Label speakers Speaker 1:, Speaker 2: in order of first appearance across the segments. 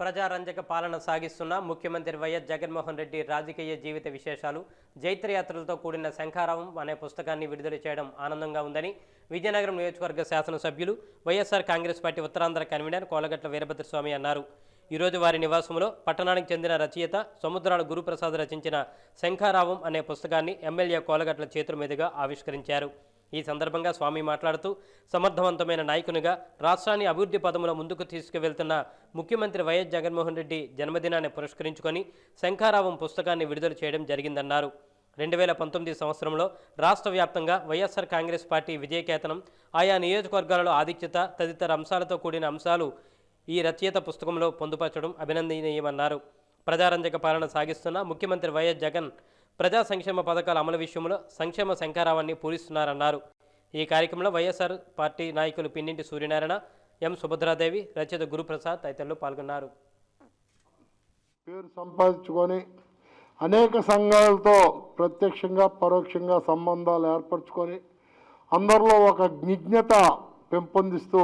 Speaker 1: ప్రజారంజక పాలన సాగిస్తున్న ముఖ్యమంత్రి వైఎస్ జగన్మోహన్ రెడ్డి రాజకీయ జీవిత విశేషాలు జైత్రయాత్రలతో కూడిన శంఖారావం అనే పుస్తకాన్ని విడుదల చేయడం ఆనందంగా ఉందని విజయనగరం నియోజకవర్గ శాసనసభ్యులు వైఎస్ఆర్ కాంగ్రెస్ పార్టీ ఉత్తరాంధ్ర కన్వీనర్ కోలగట్ల వీరభద్రస్వామి అన్నారు. ఈరోజు వారి నివాసంలో పట్టణానికి చెందిన రచయిత సముద్రాల గురుప్రసాద్ రచించిన శంఖారావం అనే పుస్తకాన్ని ఎమ్మెల్యే కోలగట్ల చేతుల మీదుగా ఆవిష్కరించారు. ఈ సందర్భంగా స్వామి మాట్లాడుతూ సమర్థవంతమైన నాయకునిగా రాష్ట్రాన్ని అభివృద్ధి పదములో ముందుకు తీసుకువెళ్తున్న ముఖ్యమంత్రి వైఎస్ జగన్మోహన్ రెడ్డి జన్మదినాన్ని పురస్కరించుకొని శంఖారావం పుస్తకాన్ని విడుదల చేయడం జరిగిందన్నారు. రెండు వేల పంతొమ్మిది సంవత్సరంలో రాష్ట్ర వ్యాప్తంగా వైఎస్ఆర్ కాంగ్రెస్ పార్టీ విజయకేతనం ఆయా నియోజకవర్గాలలో ఆధిక్యత తదితర అంశాలతో కూడిన అంశాలు ఈ రచయిత పుస్తకంలో పొందుపరచడం అభినందనీయమన్నారు. ప్రజారంజక పాలన సాగిస్తున్న ముఖ్యమంత్రి వైఎస్ జగన్ ప్రజా సంక్షేమ పథకాల అమలు విషయంలో సంక్షేమ శంకారావాన్ని పూరిస్తున్నారన్నారు. ఈ కార్యక్రమంలో వైఎస్ఆర్ పార్టీ నాయకులు పిన్నింటి సూర్యనారాయణ ఎం సుభద్రాదేవి రచయిత గురుప్రసాద్ తదితరులు పాల్గొన్నారు.
Speaker 2: పేరు సంపాదించుకొని అనేక సంఘాలతో ప్రత్యక్షంగా పరోక్షంగా సంబంధాలు ఏర్పరచుకొని అందరిలో ఒక జ్ఞత పెంపొందిస్తూ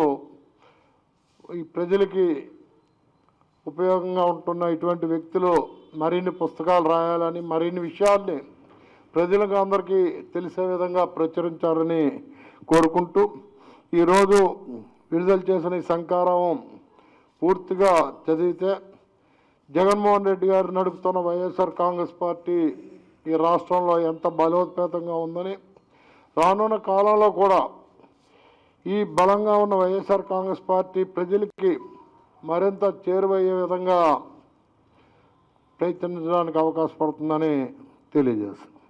Speaker 2: ఈ ప్రజలకి ఉపయోగంగా ఉంటున్న ఇటువంటి వ్యక్తులు మరిన్ని పుస్తకాలు రాయాలని మరిన్ని విషయాల్ని ప్రజలకు అందరికీ తెలిసే విధంగా ప్రచురించాలని కోరుకుంటూ ఈరోజు విడుదల చేసిన ఈ సంకారం పూర్తిగా చదివితే జగన్మోహన్ రెడ్డి గారు నడుపుతున్న వైఎస్ఆర్ కాంగ్రెస్ పార్టీ ఈ రాష్ట్రంలో ఎంత బలోపేతంగా ఉందని రానున్న కాలంలో కూడా ఈ బలంగా ఉన్న వైఎస్ఆర్ కాంగ్రెస్ పార్టీ ప్రజలకి మరింత చేరువయ్యే విధంగా ప్రయత్నించడానికి అవకాశపడుతుందని తెలియజేస్తుంది